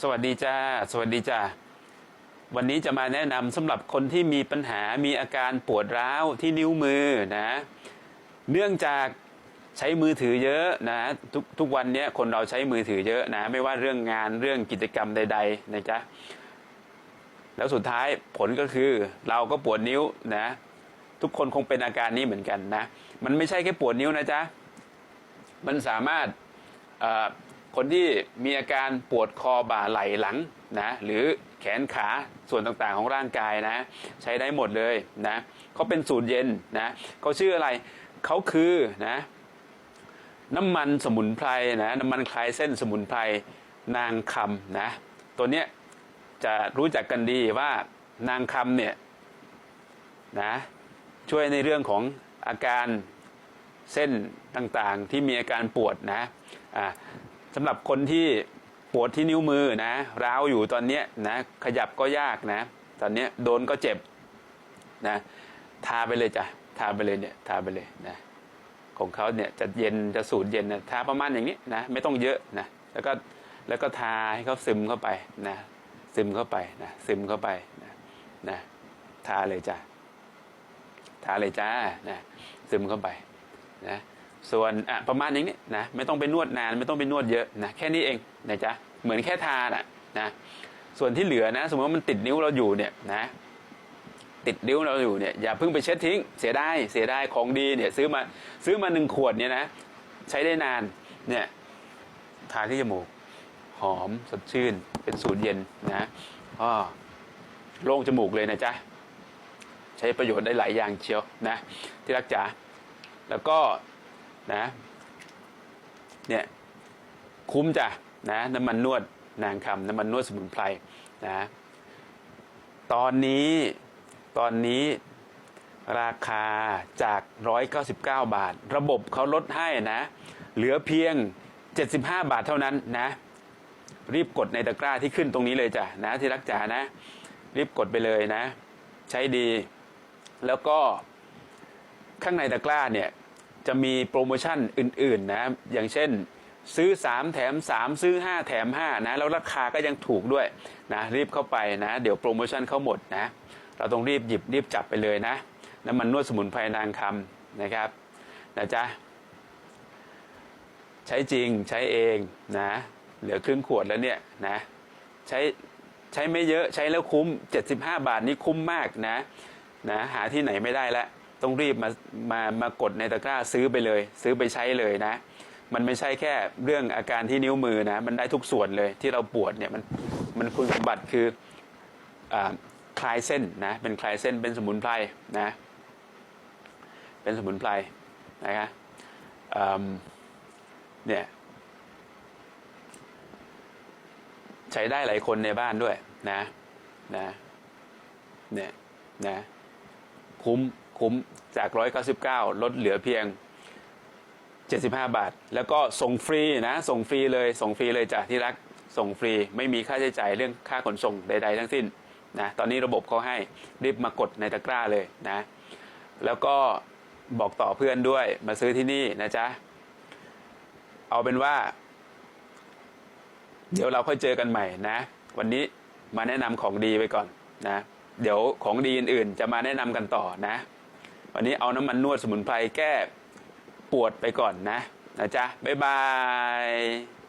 สวัสดีจ้า สวัสดีจ้า วันนี้จะมาแนะนำสำหรับคนที่มีปัญหามีอาการปวดร้าวที่นิ้วมือนะ เนื่องจากใช้มือถือเยอะนะทุกทุกวันนี้คนเราใช้มือถือเยอะนะ ไม่ว่าเรื่องงานเรื่องกิจกรรมใดๆนะจ๊ะแล้วสุดท้ายผลก็คือเราก็ปวดนิ้วนะ ทุกคนคงเป็นอาการนี้เหมือนกันนะ มันไม่ใช่แค่ปวดนิ้วนะจ๊ะมันสามารถอ่อ คนที่มีอาการปวดคอบ่าไหล่หลังนะหรือแขนขาส่วนต่างๆของร่างกายนะ ใช้ได้หมดเลยนะเขาเป็นสูตรเย็นนะเขาชื่ออะไรเขาคือนะน้ำมันสมุนไพรนะน้ำมันคลายเส้นสมุนไพรนางคำนะตัวเนี้ยจะรู้จักกันดีว่านางคำเนี่ยนะช่วยในเรื่องของอาการเส้นต่างๆที่มีอาการปวดนะอ่า สำหรับคนที่ปวดที่นิ้วมือนะร้าวอยู่ตอนนี้นะขยับก็ยากนะ ตอนนี้โดนก็เจ็บนะทาไปเลยจ้ะทาไปเลยเนี่ยทาไปเลยนะของเขาเนี่ยจะเย็นจะสูดเย็นนะทาประมาณอย่างนี้นะไม่ต้องเยอะนะแล้วก็แล้วก็ทาให้เขาซึมเข้าไปนะซึมเข้าไปนะซึมเข้าไปนะนะทาเลยจ้ะทาเลยจ้านะซึมเข้าไปนะ ส่วนอะประมาณอย่างนี้นะไม่ต้องไปนวดนานไม่ต้องไปนวดเยอะนะแค่นี้เองนะจ๊ะเหมือนแค่ทาน่ะนะส่วนที่เหลือนะ สมมติว่ามันติดนิ้วเราอยู่เนี่ยนะติดนิ้วเราอยู่เนี่ยอย่าเพิ่งไปเช็ดทิ้งเสียดายเสียดายของดีเนี่ยซื้อมาซื้อมาหนึ่งขวดเนี่ยนะใช้ได้นานเนี่ยทาที่จมูกหอมสดชื่น เป็นสูตรเย็นนะก็โล่งจมูกเลยนะจ๊ะใช้ประโยชน์ได้หลายอย่างเชียวนะที่รักจ๋าแล้วก็ นะเนี่ยคุ้มจ้ะนะน้ำมันนวดนางคำน้ำมันนวดสมุนไพรนะตอนนี้ตอนนี้ราคาจาก 199 บาท ระบบเขาลดให้นะ เหลือเพียง 75 บาทเท่านั้นนะ รีบกดในตะกร้าที่ขึ้นตรงนี้เลยจ้ะนะที่รักจ๋านะ รีบกดไปเลยนะ ใช้ดี แล้วก็ข้างในตะกร้าเนี่ย จะมีโปรโมชั่นอื่นๆนะอย่างเช่นซื้อ 3 แถม 3 ซื้อ 5 แถม5นะแล้วราคาก็ยังถูกด้วยนะรีบเข้าไปนะ เดี๋ยวโปรโมชั่นเข้าหมดนะ เราต้องรีบหยิบรีบจับไปเลยนะน้ำมันนวดสมุนไพรนางคำนะครับนะจ๊ะใช้จริงใช้เองนะ เหลือครึ่งขวดแล้วเนี่ยนะใช้ใช้ไม่เยอะใช้แล้วคุ้ม 75 บาทนี่คุ้มมากนะนะหาที่ไหนไม่ได้แล้ว ต้องรีบมามามากดในตะกร้าซื้อไปเลย ซื้อไปใช้เลยนะ มันไม่ใช่แค่เรื่องอาการที่นิ้วมือนะ มันได้ทุกส่วนเลยที่เราปวดเนี่ยมันมันคุณสมบัติคืออคลายเส้นนะเป็นคลายเส้นเป็นสมุนไพรนะ เป็นสมุนไพรนะครับเนี่ยใช้ได้หลายคนในบ้านด้วยนะนะเนี่ยนะคุ้ม คุ้มจาก 199 ลดเหลือเพียง 75 บาท แล้วก็ส่งฟรีนะ ส่งฟรีเลย ส่งฟรีเลยจากที่รัก ส่งฟรี ไม่มีค่าใช้จ่ายเรื่องค่าขนส่งใด ๆ ทั้งสิ้นนะ ตอนนี้ระบบเขาให้รีบมากดในตะกร้าเลยนะ แล้วก็บอกต่อเพื่อนด้วยมาซื้อที่นี่นะจ๊ะ เอาเป็นว่า เดี๋ยวเราค่อยเจอกันใหม่นะ วันนี้มาแนะนำของดีไปก่อนนะ เดี๋ยวของดีอื่นๆ จะมาแนะนำกันต่อนะ วันนี้เอาน้ำมันนวดสมุนไพรแก้ปวดไปก่อนนะนะจ๊ะบ๊ายบาย